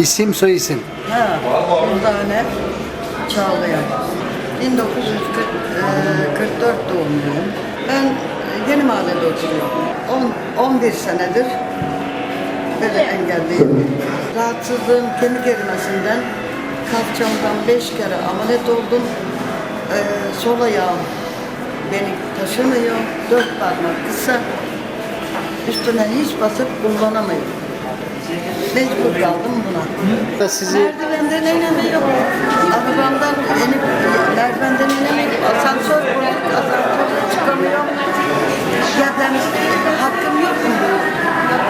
İsim soy isim. Ha, Durdane Çağlayan. 1944 doğumluyum. Ben e, Yeni Mahallede oturuyorum. 10, 11 senedir böyle engelliyim. Rahatsızlığım kemik erimesinden kalçamdan 5 kere ameliyat oldum. Ee, sol ayağım beni taşımıyor. Dört parmak kısa. Üstüne hiç basıp kullanamıyorum. Mecbur kaldım buna. Sizi Merdivenden inemiyorum. Arabamdan inip merdivenden inemiyorum. Asansör bırak, asansörle çıkamıyorum. Ya ben hakkım yok mu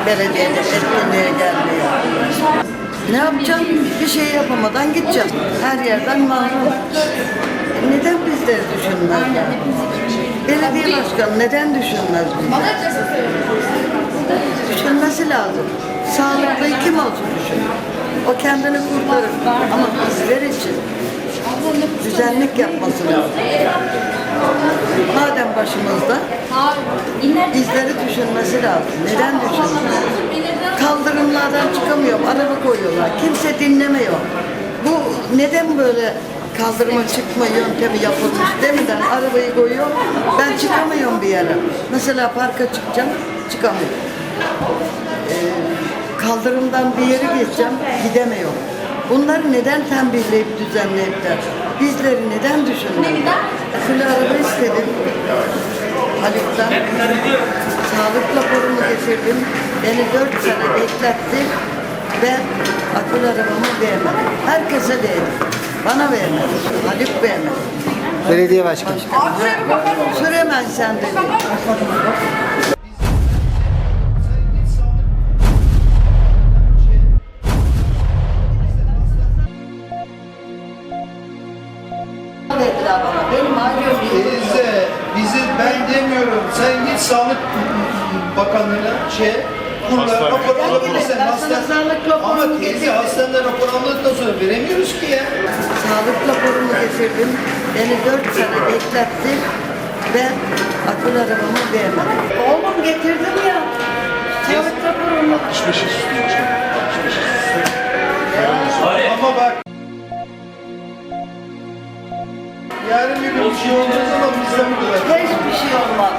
belediyede etkinliğe gelmeye? Ne yapacağım? Bir şey yapamadan gideceğim. Her yerden mahrum. Neden bizleri düşünmezler? Belediye başkanı neden düşünmez bizi? Düşünmesi lazım. Sağlıklıyı kim olsun. O kendini kurtarır. Ama bizler için düzenlik yapması lazım. Madem başımızda bizleri düşünmesi lazım. Neden düşünmüyor? Kaldırımlardan çıkamıyorum. Araba koyuyorlar. Kimse dinlemiyor. Bu neden böyle kaldırıma çıkma yöntemi yapılmış demeden arabayı koyuyor. Ben çıkamıyorum bir yere. Mesela parka çıkacağım. Çıkamıyorum kaldırımdan bir yere geçeceğim, gidemiyorum. Bunları neden tembihleyip düzenleyip de bizleri neden düşünmüyor? Akıllı araba istedim. Haluk'tan sağlık raporumu getirdim. Beni dört sene bekletti ve akıllı arabamı vermedi. Herkese verdi. Bana vermedi. Haluk vermedi. belediye başkanı. Süremezsen dedi. Ben demiyorum. Sen git Sağlık Bakanlığı'na şey kurlar rapor alabilirsen giderim, ben sana hasta. sağlık raporumu Ama teyze getirdim. hastaneden rapor almadıktan sonra veremiyoruz ki ya. Sağlık raporumu getirdim. Beni dört sene bekletti ve akıl arabamı vermedi. Oğlum getirdim ya. Sağlık raporumu. Ama Yarın bir gün bir şey olmaz ama biz de burada. Hiçbir şey olmaz.